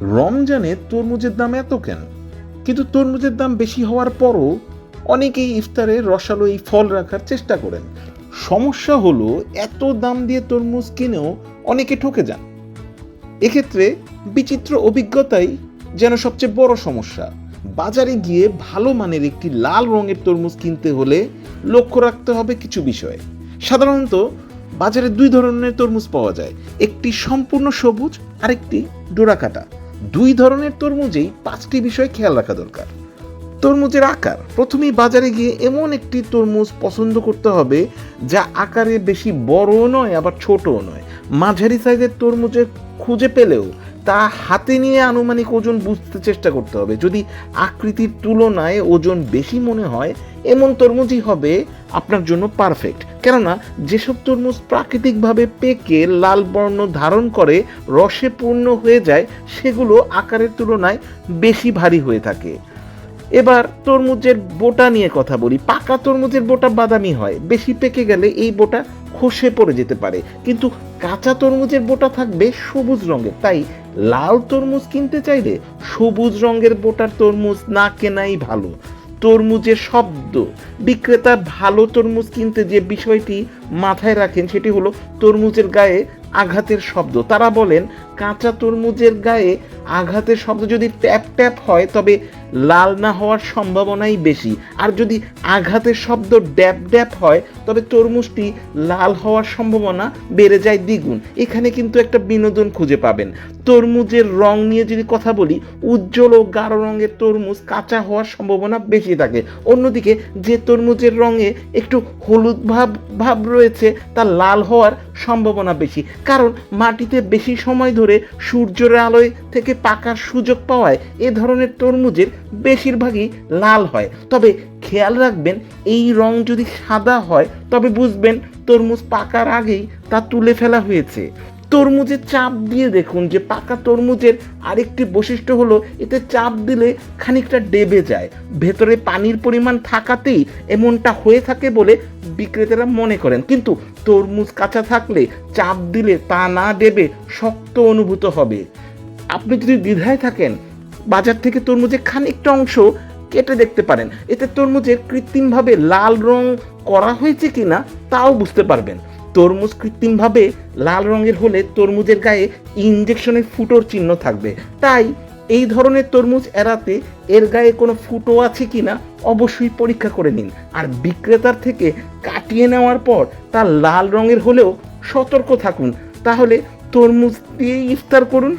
রমজানে তরমুজের দাম এত কেন? কিন্তু তরমুজের দাম বেশি হওয়ার পরও অনেকেই ইফতারে রসালো এই ফল রাখার চেষ্টা করেন। সমস্যা হলো এত দাম দিয়ে তরমুজ কিনেও অনেকে ঠকে যান। এক্ষেত্রে বিচিত্র অভিজ্ঞতাই যেন সবচেয়ে বড় সমস্যা। বাজারে গিয়ে ভালো মানের একটি লাল রঙের তরমুজ কিনতে হলে লক্ষ্য রাখতে হবে কিছু বিষয়ে। সাধারণত বাজারে দুই ধরনের তরমুজ পাওয়া যায়, একটি সম্পূর্ণ সবুজ আরেকটি ডোরাকাটা। দুই ধরনের তরমুজেই পাঁচটি বিষয় খেয়াল রাখা দরকার। তরমুজের আকার। প্রথমেই বাজারে গিয়ে এমন একটি তরমুজ পছন্দ করতে হবে যা আকারে বেশি বড়ও নয়, আবার ছোটও নয়। মাঝারি সাইজের তরমুজের খুঁজে পেলেও তা হাতে নিয়ে আনুমানিক ওজন বুঝতে চেষ্টা করতে হবে। যদি আকৃতির তুলনায় ওজন বেশি মনে হয়, এমন তরমুজই হবে আপনার জন্য পারফেক্ট কেননা, যেসব তরমুজ প্রাকৃতিকভাবে পেকে লাল বর্ণ ধারণ করে, রসে পূর্ণ হয়ে যায়, সেগুলো আকারের তুলনায় বেশি ভারী হয়ে থাকে। এবার তরমুজের বোটা নিয়ে কথা বলি। পাকা তরমুজের বোটা বাদামি হয়। বেশি পেকে গেলে এই বোটা খসে পড়ে যেতে পারে। কিন্তু কাঁচা তরমুজের বোটা থাকবে সবুজ রঙের। তাই লাল তরমুজ কিনতে চাইলে সবুজ রঙের বোটার তরমুজ না কেনাই ভালো। তরমুজের শব্দ। বিক্রেতা ভালো তরমুজ কিনতে যে বিষয়টি মাথায় রাখেন সেটি হলো তরমুজের গায়ে আঘাতের শব্দ। তারা বলেন, কাঁচা তরমুজের গায়ে আঘাতের শব্দ যদি ট্যাপ ট্যাপ হয়, তবে লাল না হওয়ার সম্ভাবনাই বেশি। আর যদি আঘাতের শব্দ ড্যাপ ড্যাপ হয়, তবে তরমুজটি লাল হওয়ার সম্ভাবনা বেড়ে যায় দ্বিগুণ। এখানে কিন্তু একটা বিনোদন খুঁজে পাবেন। তরমুজের রং নিয়ে যদি কথা বলি, উজ্জ্বল ও গাঢ় রঙের তরমুজ কাঁচা হওয়ার সম্ভাবনা বেশি থাকে। অন্যদিকে, যে তরমুজের রঙে একটু হলুদ ভাব ভাব রয়েছে, তা লাল হওয়ার সম্ভাবনা বেশি। কারণ মাটিতে বেশি সময় ধরে সূর্যের আলোয় থেকে পাকার সুযোগ পাওয়ায় এ ধরনের তরমুজের বেশিরভাগই লাল হয়। তবে খেয়াল রাখবেন, এই রং যদি সাদা হয়, তবে বুঝবেন তরমুজ পাকার আগেই তা তুলে ফেলা হয়েছে। তরমুজের চাপ দিয়ে দেখুন যে পাকা তরমুজের আরেকটি বৈশিষ্ট্য হলো, এতে চাপ দিলে খানিকটা ডেবে যায়। ভেতরে পানির পরিমাণ থাকাতেই এমনটা হয়ে থাকে বলে বিক্রেতারা মনে করেন। কিন্তু তরমুজ কাঁচা থাকলে চাপ দিলে তা না ডেবে শক্ত অনুভূত হবে। আপনি যদি দ্বিধায় থাকেন বাজার থেকে তরমুজের খানিকটা অংশ কেটে দেখতে পারেন। এতে তরমুজের কৃত্রিমভাবে লাল রং করা হয়েছে কিনা তাও বুঝতে পারবেন। তরমুজ কৃত্রিমভাবে লাল রঙের হলে তরমুজের গায়ে ইঞ্জেকশনের ফুটোর চিহ্ন থাকবে। তাই এই ধরনের তরমুজ এড়াতে এর গায়ে কোনো ফুটো আছে কিনা অবশ্যই পরীক্ষা করে নিন। আর বিক্রেতার থেকে কাটিয়ে নেওয়ার পর তা লাল রঙের হলেও সতর্ক থাকুন। তাহলে তরমুজ দিয়ে ইফতার করুন।